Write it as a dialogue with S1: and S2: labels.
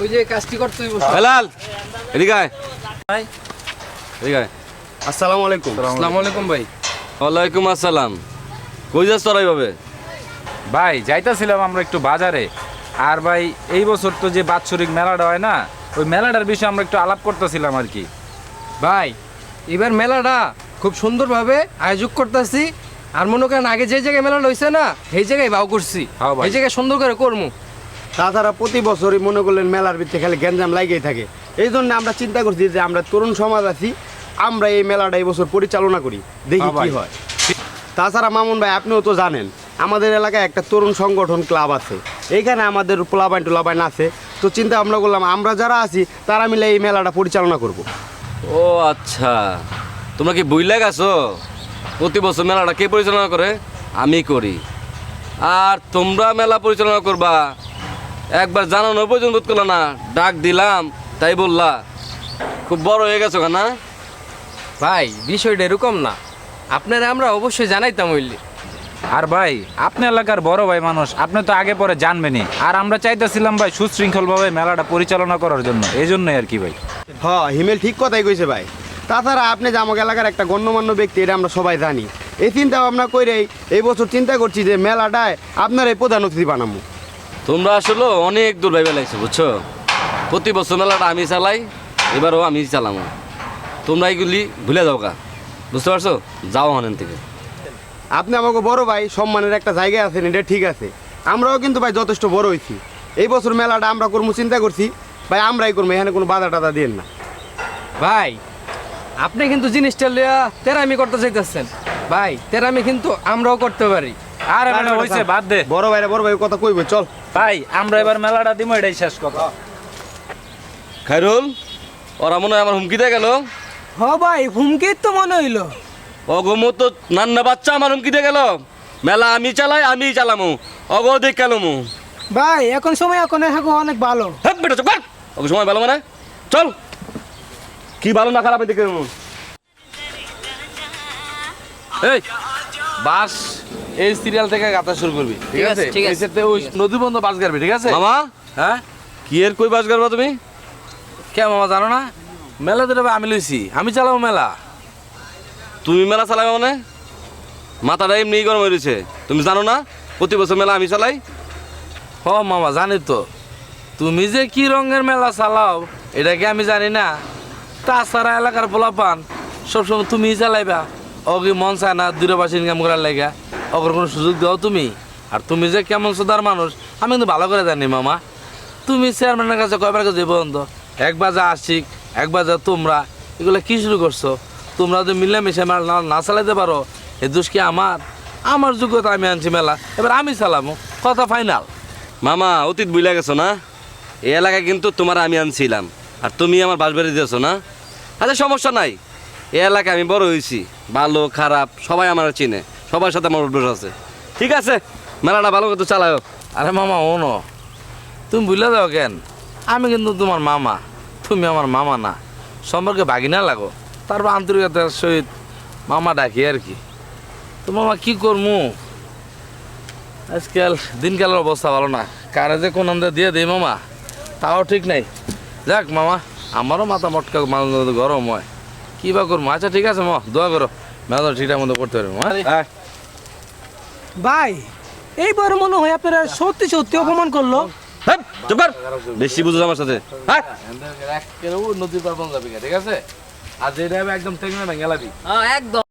S1: ওই যে কাজটি করতে হইব
S2: বেলাল এদিকে আয়।
S1: ভাই।
S2: এদিকে আয়।
S3: আসসালামু আলাইকুম।
S1: আসসালামু আলাইকুম। ভাই।
S2: ওয়ালাইকুম আসসালাম। কই যাস তোরা এইভাবে?
S4: ভাই যাইতাছিলাম আমরা একটু বাজারে। আর ভাই এই বছর তো যে বাৎসরিক মেলাটা হয় না ওই মেলাটার বিষয়ে আমরা একটু আলাপ করতেছিলাম আর কি।
S1: ভাই এবার মেলাটা খুব সুন্দরভাবে আয়োজন করতেছি। আর মনে করেন আগে যে জায়গায় মেলা লইছে না সেই জায়গায় ভাও করছি।
S4: হ্যাঁ ভাই।
S1: এই জায়গায় সুন্দর করে করমু।
S3: তাছাড়া প্রতি বছরই মনে করলেন মেলার ভিতরে খালি গ্যাঞ্জাম লাগেই থাকে। এই জন্য আমরা চিন্তা করছি যে আমরা তরুণ সমাজ আছি আমরা এই মেলাটা এই বছর পরিচালনা করি দেখি কি হয়। তাছাড়া মামুন ভাই আপনিও তো জানেন আমাদের এলাকায় একটা তরুণ সংগঠন ক্লাব আছে। এইখানে আমাদের পোলাবাইন টোলাবাইন আছে। তো চিন্তা ভাবনা করলাম আমরা যারা আছি তারা মিলে এই মেলাটা পরিচালনা করব।
S2: ও আচ্ছা। তোমরা কি বুঝলে গেছো? প্রতি বছর মেলাটা কে পরিচালনা করে? আমি করি। আর তোমরা মেলা পরিচালনা করবা? একবার জানানো পর্যন্ত বোধ করল না ডাক দিলাম তাই বললা। খুব বড় হয়ে গেছো না?
S1: ভাই বিষয়টা এরকম না। আপনারা আমরা অবশ্যই জানাইতাম হইলি
S4: আর ভাই আপনি এলাকার বড় ভাই মানুষ আপনি তো আগে পরে জানবেনই। আর আমরা চাইতেছিলাম ভাই সুশৃঙ্খলভাবে মেলাটা পরিচালনা করার জন্য এই জন্যই আর কি ভাই।
S3: হ হিমেল ঠিক কথাই কইছে ভাই। তাছাড়া আপনি যে আমাকে এলাকার একটা গণ্যমান্য ব্যক্তি এটা আমরা সবাই জানি। এই চিন্তা ভাবনা করেই এই বছর চিন্তা করছি যে মেলাটায় আপনার এই প্রধান অতিথি বানাবো
S2: তোমরা আসলে অনেক দূর ভাই বেলাইছো বুঝছ? প্রতি বছর মেলাটা আমি চালাই এবারও আমি চালামো। তোমরা এইগুলি ভুলে যাও কা বুঝতে পারছ? যাও হানেন থেকে।
S3: আপনি আমাকে বড় ভাই সম্মানের একটা জায়গায় আছেন এটা ঠিক আছে। আমরাও কিন্তু ভাই যথেষ্ট বড় হয়েছি এই বছর মেলাটা আমরা করব চিন্তা করছি ভাই আমরাই করব এখানে কোনো বাধা টাধা দিন না।
S1: ভাই আপনি কিন্তু জিনিসটা লিয়া তেরামি করতে চাইতেছেন। ভাই তেরামি কিন্তু আমরাও করতে পারি।
S4: আর এবার হয়েছে বাদ দে।
S3: বড় ভাইরা বড় ভাই কথা কইবে চল।
S4: ভাই আমরা এবার মেলাটা দিব এটাই শেষ কথা।
S2: খাইরুল ওরা মনে হয় আমার হুমকি দিয়ে গেল।
S5: হ ভাই হুমকি তো মনে হইল।
S2: অগমো তো নান্না বাচ্চা আমার হুমকি দিয়ে গেল। মেলা আমি চালাই আমি চালামু। অগ দেখ কেলমু
S5: ভাই এখন সময় এখন এখন অনেক ভালো।
S2: হ্যাঁ বেটা চুপ কর। সময় ভালো মানে? চল। কি ভালো না খারাপ দেখে
S6: এই বাস। এই সিরিয়াল থেকে গাতা শুরু করবি ঠিক আছে?
S1: ঠিক আছে।
S6: এই ওই নদী বন্ধ বাস গাড়বি ঠিক আছে?
S2: মামা
S6: হ্যাঁ?
S2: কি এর কই বাস করবা তুমি?
S6: কে মামা জানো না? মেলা দিলে আমি লইছি আমি চালাবো মেলা।
S2: তুমি মেলা চালাবে মানে? মাথাটা এমনি গরম হয়ে রয়েছে। তুমি জানো না? প্রতি বছর মেলা আমি চালাই।
S6: হ মামা জানি তো। তুমি যে কি রঙের মেলা চালাও এটা কি আমি জানি না? তাছাড়া এলাকার পোলাপান সবসময় তুমি চালাইবা। অগি মন চায় না দূরে পাশে ইনকাম করার লাগা। অগর কোনো সুযোগ দাও তুমি। আর তুমি যে কেমন সোদার মানুষ, আমি কিন্তু ভালো করে জানি মামা। তুমি চেয়ারম্যানের কাছে কয়বার কাছে বন্ধ একবার যা আশিক, একবার যা তোমরা, এগুলো কি শুরু করছ? তোমরা যদি মিলেমিশে মেলা না- চালাইতে পারো, এ দোষ কি আমার? আমার যোগ্যতা আমি আনছি মেলা, এবার আমি চালামো। কথা ফাইনাল
S2: মামা, অতীত বুঝলে গেছো না? এই এলাকায় কিন্তু তোমার আমি আনছিলাম, আর তুমি আমার বাস বেড়ে দিয়েছ না? আচ্ছা সমস্যা নাই। এ এলাকায় আমি বড় হয়েছি, ভালো, খারাপ, সবাই আমার চিনে। সবার সাথে আমার অভ্যাস আছে। ঠিক আছে? মেলাটা ভালো মতো চালাও
S6: আরে মামা ও ন তুমি ভুলে যাও কেন? আমি কিন্তু তোমার মামা। তুমি আমার মামা না। সম্পর্কে বাগিনা লাগো। তারপর আন্তরিকতার সহিত মামা ডাকি আর কি। তো মামা কি করমু? আজকাল দিনকালের অবস্থা ভালো না। কারে যে কোন আন্দা দিয়ে দেই মামা? তাও ঠিক নাই। যাক মামা আমারও মাথা মটকা গরম হয়। কি বা করব আচ্ছা ঠিক আছে মা দোয়া করো। মেলা ঠিকঠাক মতো করতে পারব। হ্যাঁ
S5: ভাই এইবার মনে হয় আপনারা সত্যি সত্যি অপমান করল।
S2: হ্যাঁ, বেশি বুঝো আমার সাথে। হ্যাঁ।
S6: নদীর পার পৌঁছাবি ঠিক আছে? আর যেটা একদম তেমনি ভেঙে লাবি।
S1: একদম।